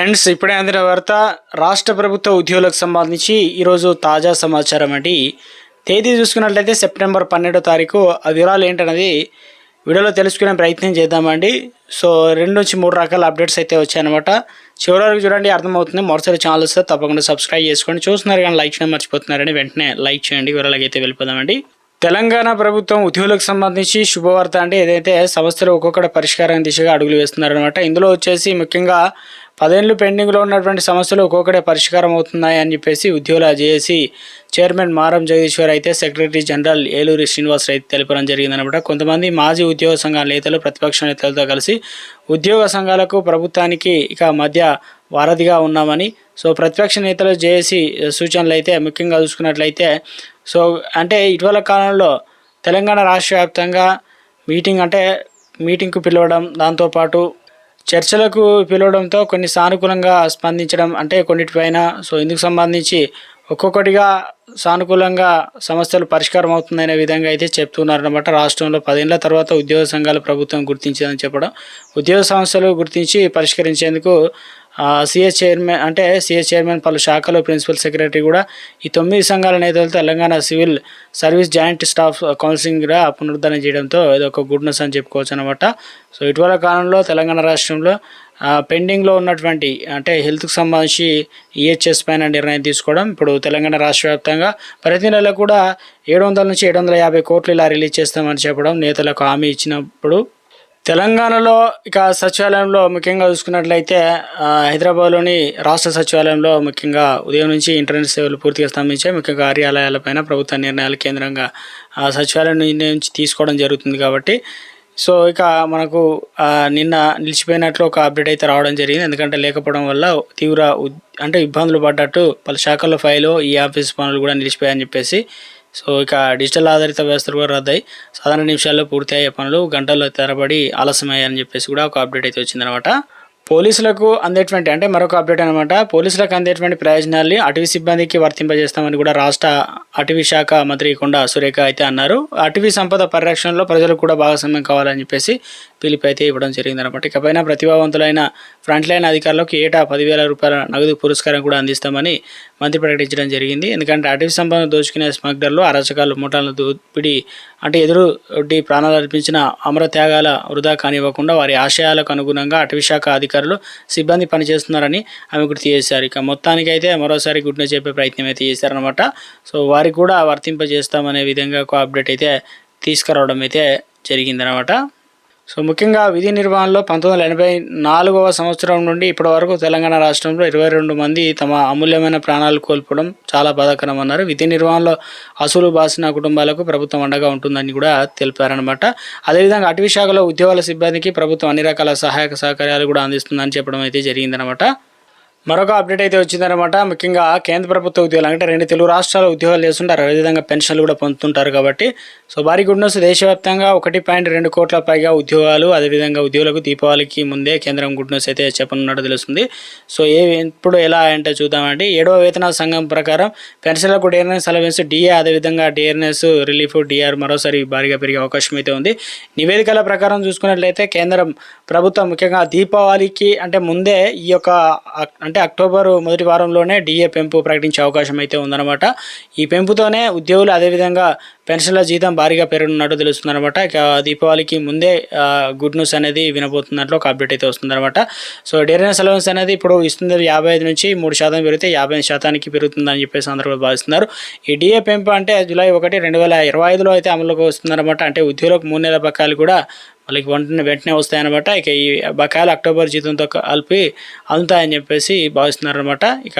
Friends ఇప్పుడే అందిన వార్త రాష్ట్ర ప్రభుత్వ ఉద్యోగులకు సంబంధించి ఈరోజు తాజా సమాచారం అండి. తేదీ చూసుకున్నట్లయితే సెప్టెంబర్ పన్నెండో తారీఖు. ఆ వివరాలు ఏంటన్నది వీడియోలో తెలుసుకునే ప్రయత్నం చేద్దామండి. సో రెండు నుంచి మూడు రకాల అప్డేట్స్ అయితే వచ్చాయన్నమాట. చివరి వరకు చూడండి అర్థమవుతుంది. మరోసారి ఛానల్ వస్తే తప్పకుండా సబ్స్క్రైబ్ చేసుకోండి. చూస్తున్నారు కానీ లైక్ చేయడం మర్చిపోతున్నారని వెంటనే లైక్ చేయండి. వివరాలకైతే అయితే వెళ్ళిపోదామండి. తెలంగాణ ప్రభుత్వం ఉద్యోగులకు సంబంధించి శుభవార్త అంటే ఏదైతే సంస్థలు ఒక్కొక్కటి పరిష్కారం దిశగా అడుగులు వేస్తున్నారనమాట ఇందులో వచ్చేసి ముఖ్యంగా పదేళ్ళు పెండింగ్లో ఉన్నటువంటి సమస్యలు ఒక్కొక్కటే పరిష్కారం అవుతున్నాయి అని చెప్పేసి ఉద్యోగుల జేఏసీ చైర్మన్ మారం జగదీశ్వర్ అయితే సెక్రటరీ జనరల్ ఏలూరి శ్రీనివాస్ రైతు తెలపడం జరిగిందనమాట కొంతమంది మాజీ ఉద్యోగ సంఘాల నేతలు ప్రతిపక్ష నేతలతో కలిసి ఉద్యోగ సంఘాలకు ప్రభుత్వానికి ఇక మధ్య వారధిగా ఉన్నామని సో ప్రతిపక్ష నేతలు జేఏసీ సూచనలు అయితే ముఖ్యంగా చూసుకున్నట్లయితే సో అంటే ఇటీవల కాలంలో తెలంగాణ రాష్ట్ర వ్యాప్తంగా మీటింగ్ అంటే మీటింగ్కు పిలవడం దాంతోపాటు చర్చలకు పిలవడంతో కొన్ని సానుకూలంగా స్పందించడం అంటే కొన్నిటిపైన. సో ఇందుకు సంబంధించి ఒక్కొక్కటిగా సానుకూలంగా సమస్యలు పరిష్కారం అవుతుందనే విధంగా అయితే చెప్తున్నారనమాట రాష్ట్రంలో. పదేళ్ళ తర్వాత ఉద్యోగ సంఘాలు ప్రభుత్వం గుర్తించిందని చెప్పడం. ఉద్యోగ సమస్యలు గుర్తించి పరిష్కరించేందుకు సిఎస్ చైర్మన్ అంటే సిఎస్ చైర్మన్ పలు శాఖలు ప్రిన్సిపల్ సెక్రటరీ కూడా ఈ తొమ్మిది సంఘాల నేతలతో Telangana civil service joint staff counselling కూడా పునరుద్ధరణ చేయడంతో ఇది ఒక గుడ్నెస్ అని చెప్పుకోవచ్చు అనమాట సో ఇటీవల కాలంలో తెలంగాణ రాష్ట్రంలో పెండింగ్లో ఉన్నటువంటి అంటే హెల్త్కి సంబంధించి ఈహెచ్ఎస్ పైన నిర్ణయం తీసుకోవడం ఇప్పుడు తెలంగాణ రాష్ట్ర వ్యాప్తంగా ప్రతి నెల కూడా ఏడు వందల నుంచి ఏడు వందల యాభై కోట్లు ఇలా రిలీజ్ చేస్తామని చెప్పడం నేతలకు హామీ ఇచ్చినప్పుడు తెలంగాణలో ఇక సచివాలయంలో ముఖ్యంగా చూసుకున్నట్లయితే హైదరాబాద్లోని రాష్ట్ర సచివాలయంలో ముఖ్యంగా ఉదయం నుంచి ఇంటర్నెట్ సేవలు పూర్తిగా స్తంభించాయి. ముఖ్యంగా కార్యాలయాలపైన ప్రభుత్వ నిర్ణయాల కేంద్రంగా సచివాలయం నుంచి తీసుకోవడం జరుగుతుంది కాబట్టి. సో ఇక మనకు నిన్న నిలిచిపోయినట్లు ఒక అప్డేట్ అయితే రావడం జరిగింది. ఎందుకంటే లేకపోవడం వల్ల తీవ్ర అంటే ఇబ్బందులు పడ్డట్టు పలు శాఖల ఫైలు ఈ ఆఫీస్ పనులు కూడా నిలిచిపోయాయని చెప్పేసి సో ఇక డిజిటల్ ఆధారిత వ్యవస్థలు కూడా రద్దయి సాధారణ నిమిషాల్లో పూర్తి అయ్యే పనులు గంటల్లో తెరబడి ఆలస్యమయ్యాయని చెప్పేసి కూడా ఒక అప్డేట్ అయితే వచ్చిందనమాట. పోలీసులకు అందేటువంటి అంటే మరొక అప్డేట్ అనమాట పోలీసులకు అందేటువంటి ప్రయోజనాల్ని అటవీ సిబ్బందికి వర్తింపజేస్తామని కూడా రాష్ట్ర అటవీ శాఖ మంత్రి కొండ సురేఖ అయితే అన్నారు. అటవీ సంపద పరిరక్షణలో ప్రజలకు కూడా భాగస్వామ్యం కావాలని చెప్పేసి పిలుపు అయితే ఇవ్వడం జరిగింది అనమాట ఇకపైన ప్రతిభావంతులైన ఫ్రంట్ లైన్ అధికారులకు ఏటా పదివేల రూపాయల నగదు పురస్కారం కూడా అందిస్తామని మంత్రి ప్రకటించడం జరిగింది. ఎందుకంటే అటవీ సంపదను దోచుకునే స్మగ్లర్లు అరచకాలు మూటాలను దోపిడి అంటే ఎదురుడి ప్రాణాలు అర్పించిన అమర త్యాగాల వృధా కానివ్వకుండా వారి ఆశయాలకు అనుగుణంగా అటవీ శాఖ అధికారులు సిబ్బంది పనిచేస్తున్నారని ఆమె గుర్తు చేశారు. ఇక మొత్తానికి అయితే మరోసారి గుడ్న చెప్పే ప్రయత్నం అయితే చేశారనమాట సో వారికి కూడా వర్తింపజేస్తామనే విధంగా ఒక అప్డేట్ అయితే తీసుకురావడం అయితే జరిగిందనమాట సో ముఖ్యంగా విధి నిర్వహణలో పంతొమ్మిది వందల ఎనభై నాలుగవ సంవత్సరం నుండి ఇప్పటి వరకు తెలంగాణ రాష్ట్రంలో ఇరవై రెండు మంది తమ అమూల్యమైన ప్రాణాలు కోల్పోవడం చాలా బాధాకరం అన్నారు విధి నిర్వహణలో అసలు బాసిన కుటుంబాలకు ప్రభుత్వం అండగా ఉంటుందని కూడా తెలిపారనమాట అదేవిధంగా అటవీ శాఖలో ఉద్యోగాల సిబ్బందికి ప్రభుత్వం అన్ని రకాల సహాయక సహకార్యాలు కూడా అందిస్తుందని చెప్పడం అయితే జరిగిందనమాట మరొక అప్డేట్ అయితే వచ్చిందనమాట ముఖ్యంగా కేంద్ర ప్రభుత్వ ఉద్యోగాలు అంటే రెండు తెలుగు రాష్ట్రాల ఉద్యోగాలు చేస్తుంటారు. అదేవిధంగా పెన్షన్లు కూడా పొందుతుంటారు కాబట్టి. సో భారీ గుడ్ న్యూస్ దేశవ్యాప్తంగా ఒకటి పాయింట్ రెండు కోట్ల పైగా ఉద్యోగాలు అదేవిధంగా ఉద్యోగులకు దీపావళికి ముందే కేంద్రం గుడ్ న్యూస్ అయితే చెప్పనున్నట్టు తెలుస్తుంది. సో ఏ ఇప్పుడు ఎలా అంటే చూద్దామంటే ఏడవ వేతన సంఘం ప్రకారం పెన్షన్లకు డిఆర్ఎన్ఎస్ అలవెన్స్ డిఏ అదేవిధంగా డిఆర్ఎన్ఎస్ రిలీఫ్ డిఆర్ మరోసారి భారీగా పెరిగే అవకాశం అయితే ఉంది. నివేదికల ప్రకారం చూసుకున్నట్లయితే కేంద్రం ప్రభుత్వం ముఖ్యంగా దీపావళికి అంటే ముందే ఈ యొక్క అంటే అంటే అక్టోబర్ మొదటి వారంలోనే డిఏ పెంపు ప్రకటించే అవకాశం అయితే ఉందన్నమాట. ఈ పెంపుతోనే ఉద్యోగులు అదేవిధంగా పెన్షన్ల జీతం భారీగా పెరగనున్నట్టు తెలుస్తుందన్నమాట. ఇక దీపావళికి ముందే గుడ్ న్యూస్ అనేది వినబోతున్నట్లు ఒక అప్డేట్ అయితే వస్తుందన్నమాట. సో డేరియన్స్ అలవెన్స్ అనేది ఇప్పుడు ఇస్తుంది. యాభై ఐదు నుంచి మూడు శాతం పెరిగితే యాభై శాతానికి పెరుగుతుందని చెప్పేసి అందరూ భావిస్తున్నారు. ఈ డిఏ పెంపు అంటే జూలై ఒకటి రెండు వేల ఇరవై ఐదులో అయితే అమలులోకి వస్తుందన్నమాట. అంటే ఉద్యోగులకు మూడు నెలల బకాయిలు కూడా వాళ్ళకి వెంటనే వెంటనే వస్తాయన్నమాట. ఇక ఈ బకాయిలు అక్టోబర్ జీతంతో కలిపి అందుతాయని చెప్పేసి భావిస్తున్నారనమాట ఇక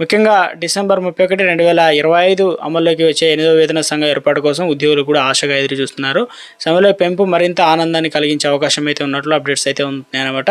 ముఖ్యంగా డిసెంబర్ ముప్పై ఒకటి రెండు వేల ఇరవై ఐదు అమల్లోకి వచ్చే ఎనిమిదో వేతన సంఘం ఏర్పాటు కోసం ఉద్యోగులు కూడా ఆశగా ఎదురు చూస్తున్నారు. సమయంలో పెంపు మరింత ఆనందాన్ని కలిగించే అవకాశం అయితే ఉన్నట్లు అప్డేట్స్ అయితే ఉన్నాయన్నమాట